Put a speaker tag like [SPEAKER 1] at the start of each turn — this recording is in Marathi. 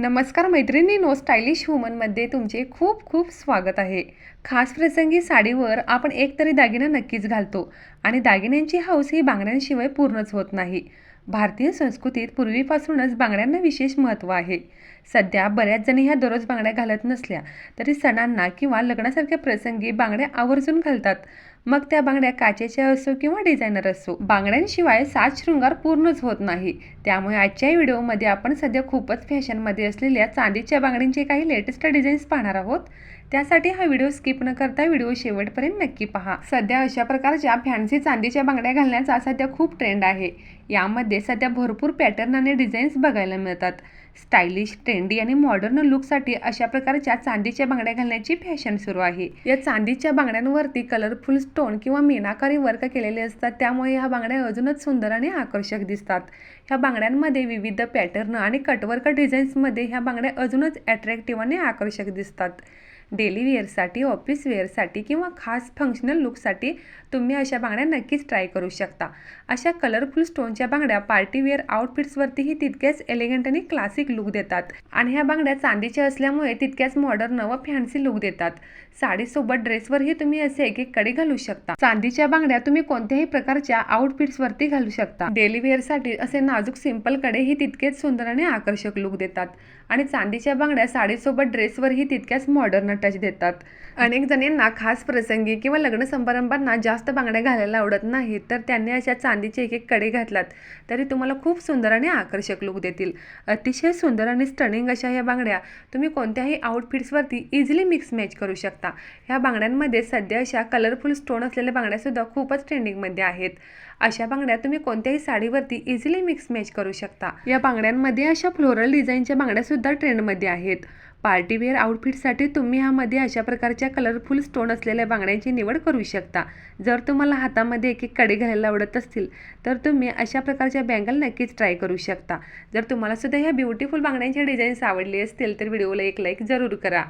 [SPEAKER 1] नमस्कार मैत्रिणींनो स्टायलिश वुमनमध्ये तुमचे खूप खूप स्वागत आहे. खास प्रसंगी साडीवर आपण एक तरी दागिना नक्कीच घालतो आणि दागिन्यांची हौस ही बांगड्यांशिवाय पूर्णच होत नाही. भारतीय संस्कृतीत पूर्वीपासूनच बांगड्यांना विशेष महत्त्व आहे. सध्या बऱ्याच जणी ह्या दररोज बांगड्या घालत नसल्या तरी सणांना किंवा लग्नासारख्या प्रसंगी बांगड्या आवर्जून घालतात. मग त्या बांगड्या काचेच्या असो किंवा डिझायनर असो बांगड्यांशिवाय साज शृंगार पूर्णच होत नाही. त्यामुळे आजच्या व्हिडिओमध्ये आपण सध्या खूपच फॅशनमध्ये असलेल्या चांदीच्या बांगड्यांचे काही लेटेस्ट डिझाईन्स पाहणार आहोत. त्यासाठी हा व्हिडिओ स्किप न करता व्हिडिओ शेवटपर्यंत नक्की पहा. सध्या अशा प्रकारच्या फॅन्सी चांदीच्या बांगड्या घालण्याचा सध्या खूप ट्रेंड आहे. यामध्ये सध्या भरपूर पॅटर्न आणि डिझाईन्स बघायला मिळतात. स्टायलिश ट्रेंडी आणि मॉडर्न लुकसाठी अशा प्रकारच्या चांदीच्या बांगड्या घालण्याची फॅशन सुरू आहे. या चांदीच्या बांगड्यांवरती कलरफुल स्टोन किंवा मीनाकारी वर्क केलेले असतात. त्यामुळे ह्या बांगड्या अजूनच सुंदर आणि आकर्षक दिसतात. ह्या बांगड्यांमध्ये विविध पॅटर्न आणि कटवर्क डिझाईन्समध्ये ह्या बांगड्या अजूनच अट्रॅक्टिव्ह आणि आकर्षक दिसतात. डेली वेअरसाठी ऑफिस वेअरसाठी किंवा खास फंक्शनल लुकसाठी तुम्ही अशा बांगड्या नक्कीच ट्राय करू शकता. अशा कलरफुल स्टोनच्या बांगड्या पार्टी वेअर आउटफिट्सवरतीही तितक्याच एलिगंट आणि क्लासिक लुक देतात. आणि ह्या बांगड्या चांदीच्या असल्यामुळे तितक्याच मॉडर्न व फॅन्सी लुक देतात. साडीसोबत ड्रेसवरही तुम्ही असे एक एक कडे घालू शकता. चांदीच्या बांगड्या तुम्ही कोणत्याही प्रकारच्या आउटफिट्सवरती घालू शकता. डेली वेअरसाठी असे नाजूक सिम्पलकडेही तितकेच सुंदर आणि आकर्षक लुक देतात. आणि चांदीच्या बांगड्या साडीसोबत ड्रेसवरही तितक्याच मॉडर्न टच देतात. अनेक जणींना खास प्रसंगी किंवा लग्न समारंभांना जास्त बांगड्या घालायला आवडत नाही तर त्यांनी अशा चांदीचे एक एक कडे घातलात. तरी तुम्हाला खूप सुंदर आणि आकर्षक लुक देतील. अतिशय सुंदर आणि स्टनिंग अशा या बांगड्या तुम्ही कोणत्याही आउटफिट्सवरती इझिली मिक्स मॅच करू शकता. ह्या बांगड्यांमध्ये सध्या अशा कलरफुल स्टोन असलेल्या बांगड्यासुद्धा खूपच ट्रेंडिंगमध्ये आहेत. अशा बांगड्या तुम्ही कोणत्याही साडीवरती इझिली मिक्स मॅच करू शकता. या बांगड्यांमध्ये अशा फ्लोरल डिझाईनच्या बांगड्यासुद्धा ट्रेंडमध्ये आहेत. पार्टीवेअर आउटफिटसाठी तुम्ही ह्यामध्ये अशा प्रकारच्या कलरफुल स्टोन असलेल्या बांगड्यांची निवड करू शकता. जर तुम्हाला हातामध्ये एक एक कडे घालायला आवडत असतील तर तुम्ही अशा प्रकारच्या बँगल नक्कीच ट्राय करू शकता. जर तुम्हाला सुद्धा ह्या ब्युटिफुल बांगड्यांच्या डिझाईन्स आवडले असतील तर व्हिडिओला एक लाईक जरूर करा.